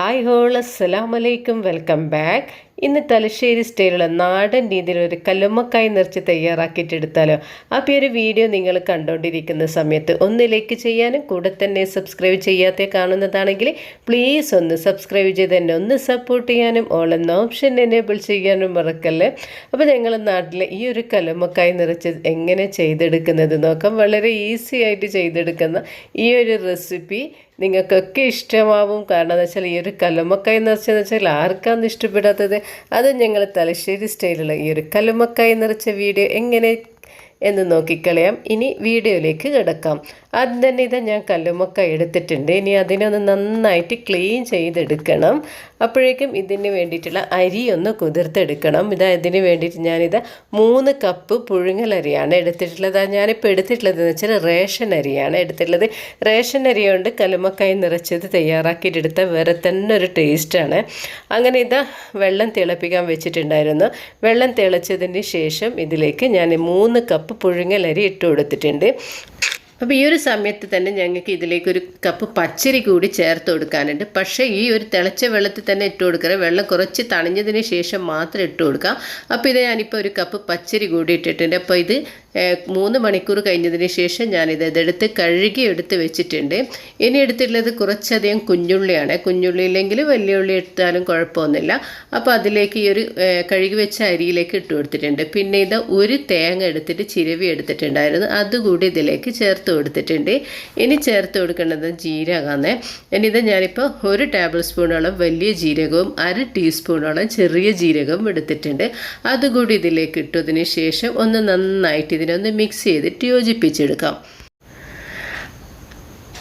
Hi whole അസ്സലാമലൈക്കും welcome back ഇന്ന് തലശ്ശേരി സ്റ്റൈലുള്ള നാടൻ രീതിയിൽ ഒരു കല്ലുമ്മക്കായി നിറച്ച് തയ്യാറാക്കിയിട്ടെടുത്താലോ? അപ്പോൾ ഒരു വീഡിയോ നിങ്ങൾ കണ്ടുകൊണ്ടിരിക്കുന്ന സമയത്ത് ഒന്ന് ലൈക്ക് ചെയ്യാനും കൂടെ തന്നെ സബ്സ്ക്രൈബ് ചെയ്യാത്ത കാണുന്നതാണെങ്കിൽ പ്ലീസ് ഒന്ന് സബ്സ്ക്രൈബ് ചെയ്ത് തന്നെ ഒന്ന് സപ്പോർട്ട് ചെയ്യാനും ഓൾ എന്ന ഓപ്ഷൻ എനേബിൾ ചെയ്യാനും മറക്കല്ലേ? അപ്പോൾ ഞങ്ങളുടെ നാട്ടിലെ ഈ ഒരു കല്ലുമ്മക്കായി നിറച്ച് എങ്ങനെ ചെയ്തെടുക്കുന്നത് നോക്കാം. വളരെ ഈസി ആയിട്ട് ചെയ്തെടുക്കുന്ന ഈ ഒരു റെസിപ്പി നിങ്ങൾക്കൊക്കെ ഇഷ്ടമാവും. കാരണം എന്ന് വെച്ചാൽ ഈ ഒരു കല്ലുമ്മക്കായി നിറച്ചെന്ന് വെച്ചാൽ ആർക്കാണ് ഇഷ്ടപ്പെടാത്തത്? അത് ഞങ്ങൾ തലശ്ശേരി സ്റ്റൈലുള്ള ഈ ഒരു കല്ലുമ്മക്കായി നിറച്ച വീഡിയോ എങ്ങനെ എന്ന് നോക്കിക്കളയാം. ഇനി വീഡിയോയിലേക്ക് കിടക്കാം. ആദ്യം തന്നെ ഇത് ഞാൻ കല്ലുമക്ക എടുത്തിട്ടുണ്ട്. ഇനി അതിനൊന്ന് നന്നായിട്ട് ക്ലീൻ ചെയ്തെടുക്കണം. അപ്പോഴേക്കും ഇതിന് വേണ്ടിയിട്ടുള്ള അരി ഒന്ന് കുതിർത്തെടുക്കണം. ഇത് ഇതിന് വേണ്ടിയിട്ട് ഞാനിത് മൂന്ന് കപ്പ് പുഴുങ്ങലരിയാണ് എടുത്തിട്ടുള്ളത്. അത് ഞാനിപ്പോൾ എടുത്തിട്ടുള്ളത് എന്ന് വെച്ചാൽ റേഷൻ അരിയാണ് എടുത്തിട്ടുള്ളത്. റേഷൻ അരി കൊണ്ട് കല്ലുമക്കായി നിറച്ചത് തയ്യാറാക്കിയിട്ടെടുത്ത വേറെ തന്നെ ഒരു ടേസ്റ്റാണ് അങ്ങനെ ഇതാ വെള്ളം തിളപ്പിക്കാൻ വെച്ചിട്ടുണ്ടായിരുന്നു. വെള്ളം തിളച്ചതിന് ശേഷം ഇതിലേക്ക് ഞാൻ മൂന്ന് കപ്പ് പുഴുങ്ങലരി ഇട്ട് കൊടുത്തിട്ടുണ്ട്. അപ്പോൾ ഈ ഒരു സമയത്ത് തന്നെ ഞങ്ങൾക്ക് ഇതിലേക്ക് ഒരു കപ്പ് പച്ചരി കൂടി ചേർത്ത് കൊടുക്കാനുണ്ട്. പക്ഷേ ഈ ഒരു തിളച്ച വെള്ളത്തിൽ തന്നെ ഇട്ട് കൊടുക്കരുത്. വെള്ളം കുറച്ച് തണിഞ്ഞതിന് ശേഷം മാത്രം ഇട്ട് കൊടുക്കാം. അപ്പോൾ ഇത് ഞാനിപ്പോൾ ഒരു കപ്പ് പച്ചരി കൂടി ഇട്ടിട്ടുണ്ട്. അപ്പോൾ ഇത് മൂന്ന് മണിക്കൂർ കഴിഞ്ഞതിന് ശേഷം ഞാനിത് ഇതെടുത്ത് കഴുകി എടുത്ത് വെച്ചിട്ടുണ്ട്. ഇനി എടുത്തിട്ടുള്ളത് കുറച്ചധികം കുഞ്ഞുള്ളിയാണ്. കുഞ്ഞുള്ളി ഇല്ലെങ്കിൽ വലിയ ഉള്ളി എടുത്താലും കുഴപ്പമൊന്നുമില്ല. അപ്പോൾ അതിലേക്ക് ഈ ഒരു കഴുകി വെച്ച അരിയിലേക്ക് ഇട്ട് കൊടുത്തിട്ടുണ്ട്. പിന്നെ ഇത് ഒരു തേങ്ങ എടുത്തിട്ട് ചിരവി എടുത്തിട്ടുണ്ടായിരുന്നു. അതുകൂടി ഇതിലേക്ക് ചേർത്ത് കൊടുത്തിട്ടുണ്ട്. ഇനി ചേർത്ത് കൊടുക്കേണ്ടത് ജീരകമാണ്. ഇനി ഇത് ഞാനിപ്പോൾ ഒരു ടേബിൾ സ്പൂണോളം വലിയ ജീരകവും അര ടീസ്പൂണോളം ചെറിയ ജീരകവും എടുത്തിട്ടുണ്ട്. അതുകൂടി ഇതിലേക്ക് ഇട്ടതിന് ശേഷം ഒന്ന് നന്നായിട്ട് ഇതിനൊന്ന് മിക്സ് ചെയ്തിട്ട് യോജിപ്പിച്ചെടുക്കാം.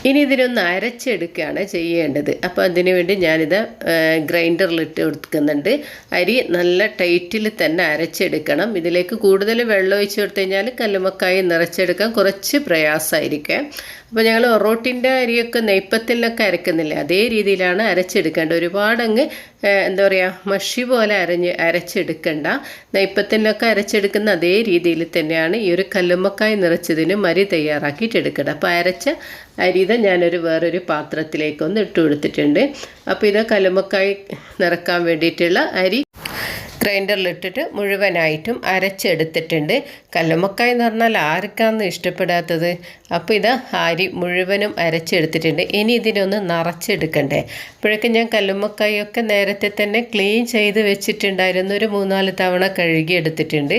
ഇനി ഇതിനൊന്ന് അരച്ചെടുക്കുകയാണ് ചെയ്യേണ്ടത്. അപ്പോൾ അതിന് വേണ്ടി ഞാനിത് ഗ്രൈൻഡറിലിട്ട് കൊടുക്കുന്നുണ്ട്. അരി നല്ല ടൈറ്റിൽ തന്നെ അരച്ചെടുക്കണം. ഇതിലേക്ക് കൂടുതൽ വെള്ളം ഒഴിച്ച് കൊടുത്തു കഴിഞ്ഞാൽ കല്ലുമക്കായി നിറച്ചെടുക്കാൻ കുറച്ച് പ്രയാസമായിരിക്കും. അപ്പോൾ ഞങ്ങൾ ഒറോട്ടിന്റെ അരിയൊക്കെ നെയ്പ്പത്തിലൊക്കെ അരക്കുന്നില്ല അതേ രീതിയിലാണ് അരച്ചെടുക്കേണ്ടത്. ഒരുപാട് അങ്ങ് എന്താ പറയുക മഷി പോലെ അരഞ്ഞ് അരച്ചെടുക്കണ്ട. നെയ്പ്പത്തിലൊക്കെ അരച്ചെടുക്കുന്ന അതേ രീതിയിൽ തന്നെയാണ് ഈ ഒരു കല്ലുമ്മക്കായ നിറച്ചതിന് മരി തയ്യാറാക്കിയിട്ട് എടുക്കേണ്ടത് അപ്പോൾ അരച്ച അരിത ഞാനൊരു വേറൊരു പാത്രത്തിലേക്കൊന്ന് ഇട്ട് കൊടുത്തിട്ടുണ്ട്. അപ്പോൾ ഇത് കല്ലുമ്മക്കായി നിറക്കാൻ വേണ്ടിയിട്ടുള്ള അരി ഗ്രൈൻഡറിലിട്ടിട്ട് മുഴുവനായിട്ടും അരച്ചെടുത്തിട്ടുണ്ട്. കല്ലുമ്മക്കായ എന്ന് പറഞ്ഞാൽ ആർക്കാന്ന് ഇഷ്ടപ്പെടാത്തത്? അപ്പോൾ ഇത് അരി മുഴുവനും അരച്ചെടുത്തിട്ടുണ്ട്. ഇനി ഇതിനൊന്ന് നിറച്ചെടുക്കണ്ടേ? അപ്പോഴേക്കും ഞാൻ കല്ലുമ്മക്കായൊക്കെ നേരത്തെ തന്നെ ക്ലീൻ ചെയ്ത് വെച്ചിട്ടുണ്ടായിരുന്നു. ഒരു മൂന്നാൽ തവണ കഴുകി എടുത്തിട്ടുണ്ട്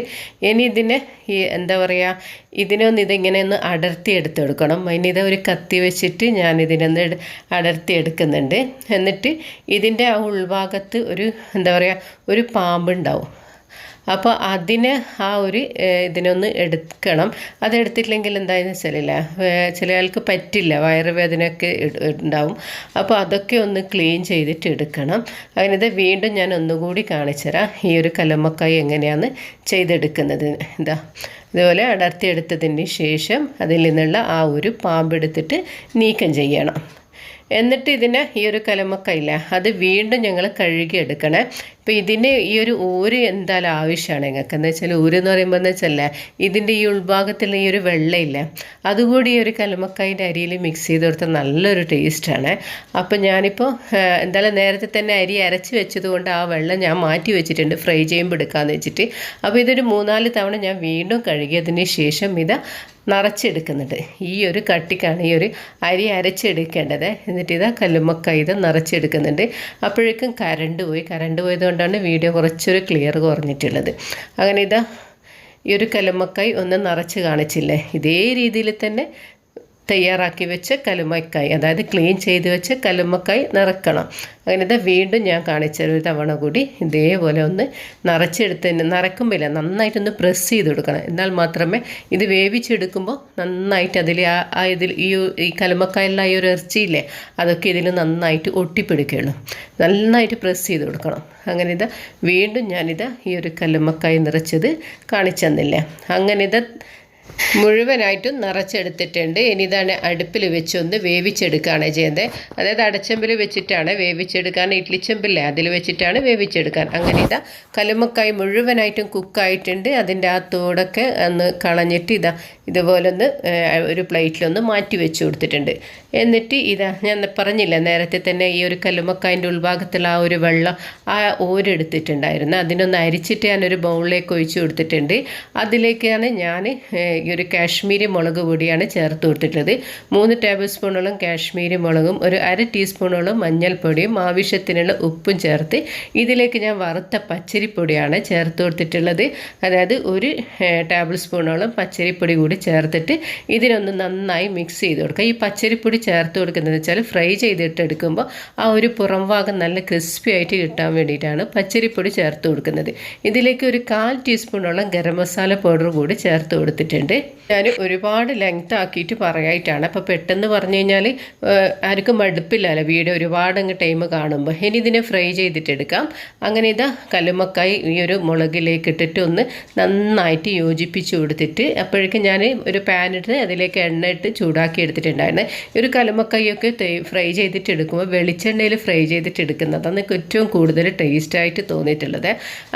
ഇനി ഇതിനെ ഈ എന്താ പറയുക ഇതിനൊന്ന് ഇതിങ്ങനെ ഒന്ന് അടർത്തി എടുത്തെടുക്കണം. ഇത് ഒരു കത്തി വെച്ചിട്ട് ഞാൻ ഇതിനൊന്ന് അടർത്തി എടുക്കുന്നുണ്ട്. എന്നിട്ട് ഇതിന്റെ ആ ഉൾഭാഗത്ത് ഒരു എന്താ പറയുക ഒരു പാമ്പുണ്ടാവും അപ്പോൾ അതിന് ആ ഒരു ഇതിനൊന്ന് എടുക്കണം. അതെടുത്തിട്ടില്ലെങ്കിൽ എന്തായെന്ന് വെച്ചാലില്ല ചില ആൾക്ക് പറ്റില്ല വയറുവേദനയൊക്കെ ഉണ്ടാവും അപ്പോൾ അതൊക്കെ ഒന്ന് ക്ലീൻ ചെയ്തിട്ട് എടുക്കണം. അതിനത് വീണ്ടും ഞാൻ ഒന്നുകൂടി കാണിച്ചുതരാം. ഈ ഒരു കലമ്മക്കായി എങ്ങനെയാണ് ചെയ്തെടുക്കുന്നത്. എന്താ ഇതുപോലെ അടർത്തിയെടുത്തതിന് ശേഷം അതിൽ നിന്നുള്ള ആ ഒരു പാമ്പെടുത്തിട്ട് നീക്കം ചെയ്യണം. എന്നിട്ട് ഇതിനെ ഈ ഒരു കലമക്കയില്ല അത് വീണ്ടും ഞങ്ങൾ കഴുകി എടുക്കണേ അപ്പോൾ ഇതിന് ഈ ഒരു ഊര് എന്തായാലും ആവശ്യമാണ് ഞങ്ങൾക്ക്. എന്ന് വെച്ചാൽ ഊര് എന്ന് പറയുമ്പോൾ എന്ന് വെച്ചാൽ ഇതിന്റെ ഈ ഉൾഭാഗത്തിൽ ഈ ഒരു വെള്ളയില്ല. അതുകൂടി ഈ ഒരു കലമക്കായിന്റെ അരിയിൽ മിക്സ് ചെയ്ത് കൊടുത്താൽ നല്ലൊരു ടേസ്റ്റാണ് അപ്പോൾ ഞാനിപ്പോൾ എന്തായാലും നേരത്തെ തന്നെ അരി അരച്ച് വെച്ചതുകൊണ്ട് ആ വെള്ളം ഞാൻ മാറ്റി വെച്ചിട്ടുണ്ട്. ഫ്രൈ ചെയ്യുമ്പോൾ എടുക്കാമെന്ന് വെച്ചിട്ട്. അപ്പോൾ ഇതൊരു മൂന്നാൽ തവണ ഞാൻ വീണ്ടും കഴുകിയതിന് ശേഷം ഇത് നിറച്ചെടുക്കുന്നുണ്ട്. ഈ ഒരു കട്ടിക്കാണ് ഈ ഒരു അരി അരച്ചെടുക്കേണ്ടത്. എന്നിട്ട് ഇതാ കല്ലുമ്മക്കായി ഇത് നിറച്ചെടുക്കുന്നുണ്ട്. അപ്പോഴേക്കും കരണ്ട് പോയി. കറണ്ട് പോയതുകൊണ്ടാണ് വീഡിയോ കുറച്ചൊരു ക്ലിയർ കുറഞ്ഞിട്ടുള്ളത്. അങ്ങനെ ഇതാ ഈ ഒരു കലമക്കായി ഒന്ന് നിറച്ച് കാണിച്ചില്ലേ? ഇതേ രീതിയിൽ തന്നെ തയ്യാറാക്കി വെച്ച് കലുമക്കായി അതായത് ക്ലീൻ ചെയ്ത് വെച്ച് കലുമക്കായി നിറക്കണം. അങ്ങനെ ഇത് വീണ്ടും ഞാൻ കാണിച്ചൊരു തവണ കൂടി ഇതേപോലെ ഒന്ന് നിറച്ചെടുത്ത് നിറക്കുമ്പില്ല നന്നായിട്ടൊന്ന് പ്രസ് ചെയ്ത് കൊടുക്കണം. എന്നാൽ മാത്രമേ ഇത് വേവിച്ചെടുക്കുമ്പോൾ നന്നായിട്ട് അതിൽ ആ ഇതിൽ ഈ ഈ കലുമക്കായുള്ള ഈ ഒരു ഇറച്ചിയില്ലേ അതൊക്കെ ഇതിൽ നന്നായിട്ട് ഒട്ടിപ്പിടിക്കുകയുള്ളൂ നന്നായിട്ട് പ്രസ് ചെയ്ത് കൊടുക്കണം. അങ്ങനെ ഇത് വീണ്ടും ഞാനിത് ഈ ഒരു കല്ലുമ്മക്കായി നിറച്ചത് കാണിച്ചു തന്നില്ലേ. അങ്ങനെ ഇത് മുഴുവനായിട്ടും നിറച്ചെടുത്തിട്ടുണ്ട്. ഇനി ഇതാണ് അടുപ്പിൽ വെച്ചൊന്ന് വേവിച്ചെടുക്കുകയാണ് ചെയ്യുന്നത് അതായത് അടച്ചമ്പിൽ വെച്ചിട്ടാണ് വേവിച്ചെടുക്കാൻ ഇഡ്ലിച്ചമ്പില്ലേ അതിൽ വെച്ചിട്ടാണ് വേവിച്ചെടുക്കാൻ. അങ്ങനെ ഇതാ കലുമക്കായി മുഴുവനായിട്ടും കുക്കായിട്ടുണ്ട്. അതിന്റെ ആ തോടൊക്കെ ഒന്ന് കളഞ്ഞിട്ട് ഇതാ ഇതുപോലെ ഒന്ന് ഒരു പ്ലേറ്റിലൊന്ന് മാറ്റി വെച്ച് കൊടുത്തിട്ടുണ്ട്. എന്നിട്ട് ഇതാ ഞാൻ പറഞ്ഞില്ല നേരത്തെ തന്നെ ഈ ഒരു കല്ലുമക്കായന്റെ ഉൾഭാഗത്തുള്ള ആ ഒരു വെള്ളം ആ ഓരെടുത്തിട്ടുണ്ടായിരുന്നു അതിനൊന്ന് അരിച്ചിട്ട് ഞാനൊരു ബൗളിലേക്ക് ഒഴിച്ചു കൊടുത്തിട്ടുണ്ട്. അതിലേക്കാണ് ഞാൻ ഈ ഒരു കാശ്മീരി മുളക് പൊടിയാണ് ചേർത്ത് കൊടുത്തിട്ടുള്ളത്. മൂന്ന് ടേബിൾ സ്പൂണോളം കാശ്മീരി മുളകും ഒരു അര ടീസ്പൂണോളം മഞ്ഞൾപ്പൊടിയും ആവശ്യത്തിനുള്ള ഉപ്പും ചേർത്ത് ഇതിലേക്ക് ഞാൻ വറുത്ത പച്ചരിപ്പൊടിയാണ് ചേർത്ത് കൊടുത്തിട്ടുള്ളത്. അതായത് ഒരു ടേബിൾ സ്പൂണോളം പച്ചരിപ്പൊടി കൂടി ചേർത്തിട്ട് ഇതിനൊന്ന് നന്നായി മിക്സ് ചെയ്ത് കൊടുക്കുക. ഈ പച്ചരിപ്പൊടി ചേർത്ത് കൊടുക്കുന്നത് വെച്ചാൽ ഫ്രൈ ചെയ്തിട്ട് എടുക്കുമ്പോൾ ആ ഒരു പുറം ഭാഗം നല്ല ക്രിസ്പി ആയിട്ട് കിട്ടാൻ വേണ്ടിയിട്ടാണ് പച്ചരിപ്പൊടി ചേർത്ത് കൊടുക്കുന്നത്. ഇതിലേക്ക് ഒരു കാൽ ടീസ്പൂണോളം ഗരം മസാല പൗഡർ കൂടി ചേർത്ത് കൊടുത്തിട്ടുണ്ട്. ഞാൻ ഒരുപാട് ലെങ്ത് ആക്കിയിട്ട് പറയായിട്ടാണ്. അപ്പോൾ പെട്ടെന്ന് പറഞ്ഞു കഴിഞ്ഞാൽ ആർക്കും മടുപ്പില്ലല്ലോ വീട് ഒരുപാട് അങ്ങ് ടൈം കാണുമ്പോൾ ഇനി ഇതിനെ ഫ്രൈ ചെയ്തിട്ടെടുക്കാം അങ്ങനെ ഇതാ കല്ലുമക്കായി ഈ ഒരു മുളകിലേക്ക് ഇട്ടിട്ട് ഒന്ന് നന്നായിട്ട് യോജിപ്പിച്ച് കൊടുത്തിട്ട് അപ്പോഴേക്കും ഞാൻ ഒരു പാൻ ഇട്ട് അതിലേക്ക് എണ്ണ ഇട്ട് ചൂടാക്കി എടുത്തിട്ടുണ്ടായിരുന്നു. ഈ ഒരു കല്ലുമക്കായൊക്കെ ഫ്രൈ ചെയ്തിട്ട് എടുക്കുമ്പോൾ വെളിച്ചെണ്ണയിൽ ഫ്രൈ ചെയ്തിട്ട് എടുക്കുന്നതാണ് ഏറ്റവും കൂടുതൽ ടേസ്റ്റായിട്ട് തോന്നിയിട്ടുള്ളത്.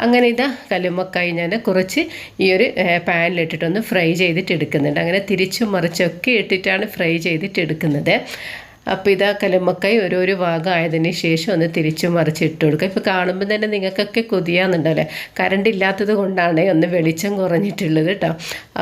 അങ്ങനെ ഇതാ കല്ലുമക്കായി ഞാൻ കുറച്ച് ഈ ഒരു പാനിലിട്ടിട്ടൊന്ന് ഫ്രൈ ചെയ്തിട്ട് എടുക്കുന്നുണ്ട് അങ്ങനെ തിരിച്ചും മറിച്ചൊക്കെ ഇട്ടിട്ടാണ് ഫ്രൈ ചെയ്തിട്ട് എടുക്കുന്നത് അപ്പോൾ ഇതാ കലുമക്കായി ഓരോരോ ഭാഗം ആയതിന് ശേഷം ഒന്ന് തിരിച്ചു മറിച്ചിട്ട് കൊടുക്കുക. ഇപ്പോൾ കാണുമ്പോൾ തന്നെ നിങ്ങൾക്കൊക്കെ കൊതിയാന്നുണ്ടല്ലേ? കറണ്ട് ഇല്ലാത്തത് കൊണ്ടാണ് ഒന്ന് വെളിച്ചം കുറഞ്ഞിട്ടുള്ളത് കേട്ടോ.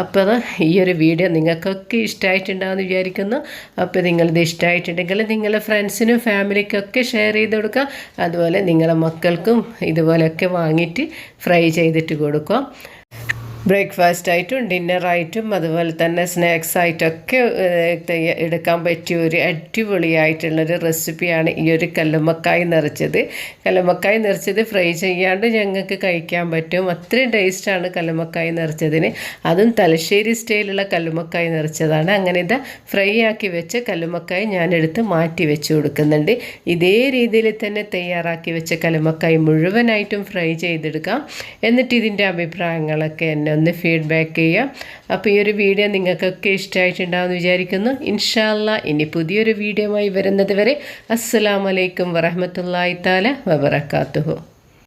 അപ്പോൾ ഈ ഒരു വീഡിയോ നിങ്ങൾക്കൊക്കെ ഇഷ്ടമായിട്ടുണ്ടാകുമെന്ന് വിചാരിക്കുന്നു. അപ്പോൾ നിങ്ങളിത് ഇഷ്ടമായിട്ടുണ്ടെങ്കിൽ നിങ്ങളുടെ ഫ്രണ്ട്സിനും ഫാമിലിക്കൊക്കെ ഷെയർ ചെയ്ത് കൊടുക്കുക. അതുപോലെ നിങ്ങളുടെ മക്കൾക്കും ഇതുപോലെയൊക്കെ വാങ്ങിയിട്ട് ഫ്രൈ ചെയ്തിട്ട് കൊടുക്കുക. ബ്രേക്ക്ഫാസ്റ്റ് ആയിട്ടും ഡിന്നറായിട്ടും അതുപോലെ തന്നെ സ്നാക്സ് ആയിട്ടൊക്കെ എടുക്കാൻ പറ്റിയ ഒരു അടിപൊളിയായിട്ടുള്ളൊരു റെസിപ്പിയാണ് ഈ ഒരു കല്ലുമ്മക്കായി നിറച്ചത്. കല്ലുമ്മക്കായി നിറച്ചത് ഫ്രൈ ചെയ്യാണ്ട് ഞങ്ങൾക്ക് കഴിക്കാൻ പറ്റും. അത്രയും ടേസ്റ്റാണ് കല്ലുമ്മക്കായി നിറച്ചതിന്. അതും തലശ്ശേരി സ്റ്റൈലുള്ള കല്ലുമ്മക്കായി നിറച്ചതാണ്. അങ്ങനെ ഇതാ ഫ്രൈ ആക്കി വെച്ച കല്ലുമ്മക്കായി ഞാനെടുത്ത് മാറ്റി വെച്ച് കൊടുക്കുന്നുണ്ട്. ഇതേ രീതിയിൽ തന്നെ തയ്യാറാക്കി വെച്ച കല്ലുമ്മക്കായി മുഴുവനായിട്ടും ഫ്രൈ ചെയ്തെടുക്കാം. എന്നിട്ട് ഇതിന്റെ അഭിപ്രായങ്ങളൊക്കെ എന്നെ ഒന്ന് ഫീഡ്ബാക്ക് ചെയ്യുക. അപ്പോൾ ഈ ഒരു വീഡിയോ നിങ്ങൾക്കൊക്കെ ഇഷ്ടമായിട്ടുണ്ടാകുമെന്ന് വിചാരിക്കുന്നു. ഇൻഷാല്ല ഇനി പുതിയൊരു വീഡിയോയുമായി വരുന്നത് വരെ അസ്സാം വലൈക്കും വറഹമത്തല്ലാ താല വബർക്കാത്തുഹു